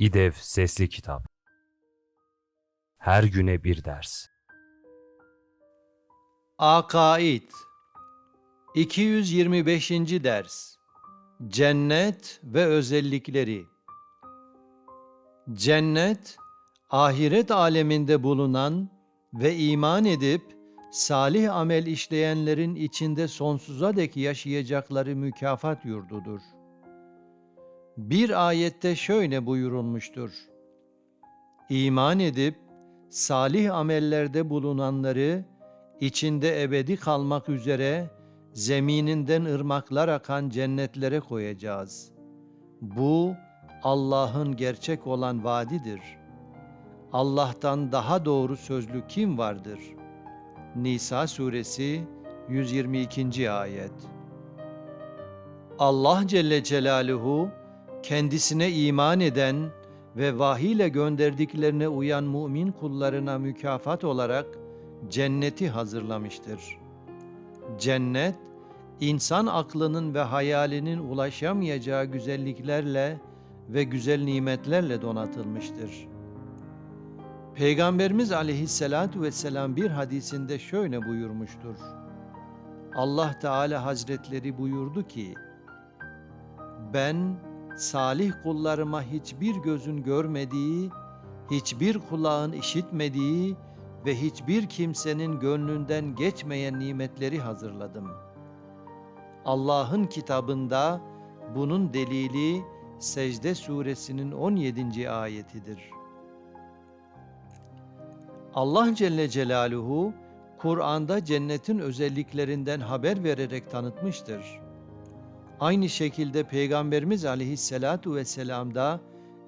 İDEV Sesli Kitap Her güne bir ders Akaid 225. ders Cennet ve özellikleri Cennet, ahiret aleminde bulunan ve iman edip salih amel işleyenlerin içinde sonsuza dek yaşayacakları mükafat yurdudur. Bir ayette şöyle buyurulmuştur. İman edip salih amellerde bulunanları içinde ebedi kalmak üzere zemininden ırmaklar akan cennetlere koyacağız. Bu Allah'ın gerçek olan vaadidir. Allah'tan daha doğru sözlü kim vardır? Nisa suresi 122. ayet. Allah Celle Celaluhu kendisine iman eden ve vahiy ile gönderdiklerine uyan mümin kullarına mükafat olarak cenneti hazırlamıştır. Cennet, insan aklının ve hayalinin ulaşamayacağı güzelliklerle ve güzel nimetlerle donatılmıştır. Peygamberimiz aleyhissalatu vesselam bir hadisinde şöyle buyurmuştur. Allah Teala Hazretleri buyurdu ki, Ben salih kullarıma hiçbir gözün görmediği, hiçbir kulağın işitmediği ve hiçbir kimsenin gönlünden geçmeyen nimetleri hazırladım. Allah'ın kitabında bunun delili Secde suresinin 17. ayetidir. Allah Celle Celaluhu Kur'an'da cennetin özelliklerinden haber vererek tanıtmıştır. Aynı şekilde Peygamberimiz Aleyhisselatu Vesselam da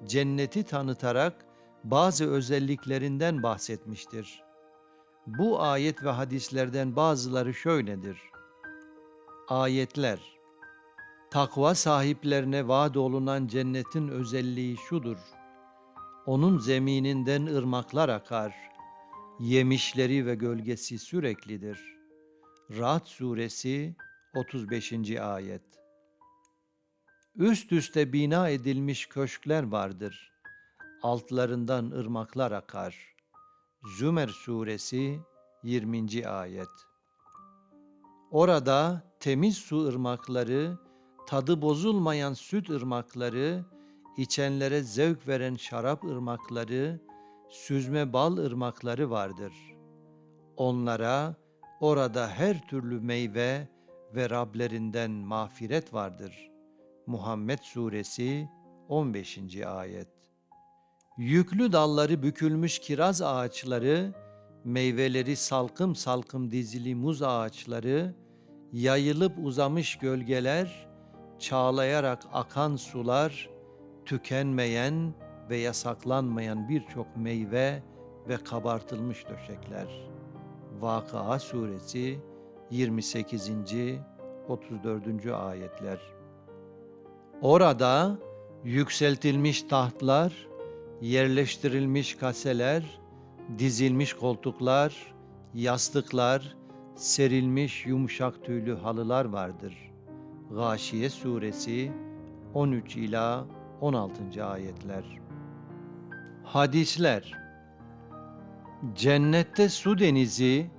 cenneti tanıtarak bazı özelliklerinden bahsetmiştir. Bu ayet ve hadislerden bazıları şöyledir. Ayetler Takva sahiplerine vaat olunan cennetin özelliği şudur. Onun zemininden ırmaklar akar. Yemişleri ve gölgesi süreklidir. Ra'd suresi 35. ayet. Üst üste bina edilmiş köşkler vardır. Altlarından ırmaklar akar. Zümer suresi 20. ayet. Orada temiz su ırmakları, tadı bozulmayan süt ırmakları, içenlere zevk veren şarap ırmakları, süzme bal ırmakları vardır. Onlara orada her türlü meyve ve Rablerinden mağfiret vardır. Muhammed Suresi 15. ayet. Yüklü dalları bükülmüş kiraz ağaçları, meyveleri salkım salkım dizili muz ağaçları, yayılıp uzamış gölgeler, çağlayarak akan sular, tükenmeyen ve yasaklanmayan birçok meyve ve kabartılmış döşekler. Vakıa Suresi 28. 34. ayetler. Orada yükseltilmiş tahtlar, yerleştirilmiş kaseler, dizilmiş koltuklar, yastıklar, serilmiş yumuşak tüylü halılar vardır. Gâşiye suresi 13 ila 16. ayetler. Hadisler Cennette su denizi,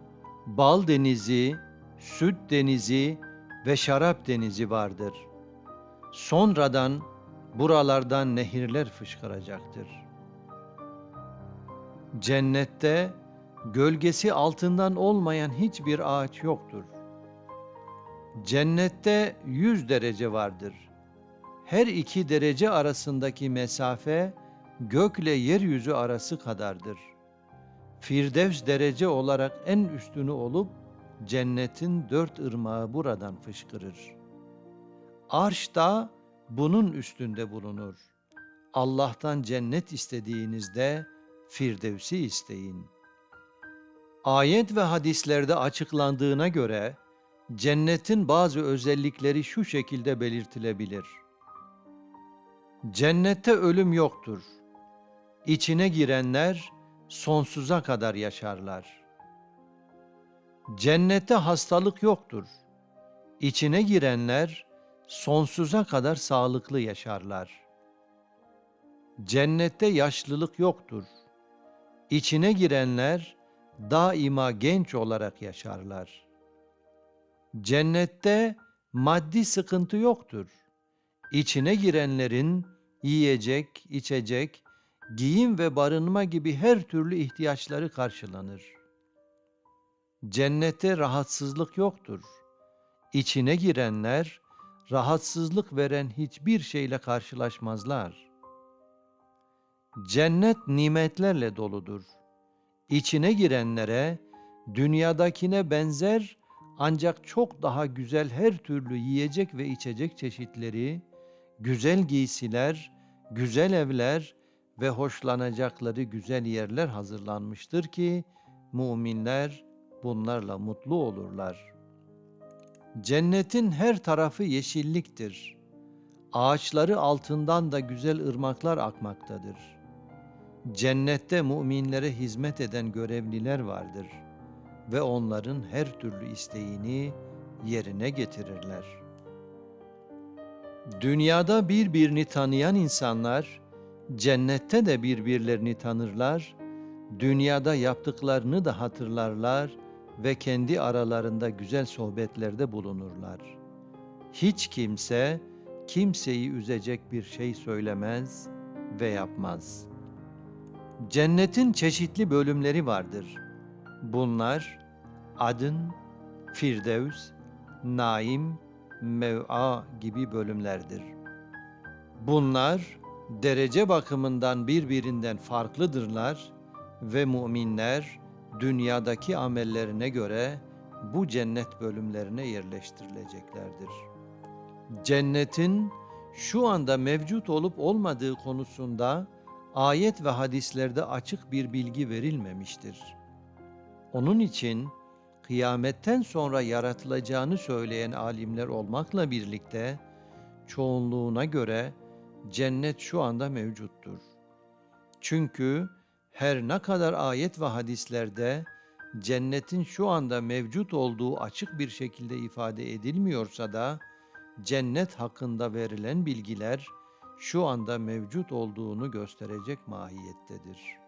bal denizi, süt denizi ve şarap denizi vardır. Sonradan buralardan nehirler fışkıracaktır. Cennette gölgesi altından olmayan hiçbir ağaç yoktur. Cennette yüz derece vardır. Her iki derece arasındaki mesafe gökle yeryüzü arası kadardır. Firdevs derece olarak en üstünü olup cennetin dört ırmağı buradan fışkırır. Arş da bunun üstünde bulunur. Allah'tan cennet istediğinizde Firdevs'i isteyin. Ayet ve hadislerde açıklandığına göre cennetin bazı özellikleri şu şekilde belirtilebilir. Cennette ölüm yoktur. İçine girenler sonsuza kadar yaşarlar. Cennette hastalık yoktur. İçine girenler sonsuza kadar sağlıklı yaşarlar. Cennette yaşlılık yoktur. İçine girenler daima genç olarak yaşarlar. Cennette maddi sıkıntı yoktur. İçine girenlerin yiyecek, içecek, giyim ve barınma gibi her türlü ihtiyaçları karşılanır. Cennette rahatsızlık yoktur. İçine girenler rahatsızlık veren hiçbir şeyle karşılaşmazlar. Cennet nimetlerle doludur. İçine girenlere dünyadakine benzer ancak çok daha güzel her türlü yiyecek ve içecek çeşitleri, güzel giysiler, güzel evler ve hoşlanacakları güzel yerler hazırlanmıştır ki müminler bunlarla mutlu olurlar. Cennetin her tarafı yeşilliktir. Ağaçları altından da güzel ırmaklar akmaktadır. Cennette müminlere hizmet eden görevliler vardır ve onların her türlü isteğini yerine getirirler. Dünyada birbirini tanıyan insanlar cennette de birbirlerini tanırlar, dünyada yaptıklarını da hatırlarlar ve kendi aralarında güzel sohbetlerde bulunurlar. Hiç kimse kimseyi üzecek bir şey söylemez ve yapmaz. Cennetin çeşitli bölümleri vardır. Bunlar Adın, Firdevs, Naim, Mev'a gibi bölümlerdir. Bunlar derece bakımından birbirinden farklıdırlar ve müminler dünyadaki amellerine göre bu cennet bölümlerine yerleştirileceklerdir. Cennetin şu anda mevcut olup olmadığı konusunda ayet ve hadislerde açık bir bilgi verilmemiştir. Onun için kıyametten sonra yaratılacağını söyleyen alimler olmakla birlikte çoğunluğuna göre cennet şu anda mevcuttur. Çünkü her ne kadar ayet ve hadislerde cennetin şu anda mevcut olduğu açık bir şekilde ifade edilmiyorsa da cennet hakkında verilen bilgiler şu anda mevcut olduğunu gösterecek mahiyettedir.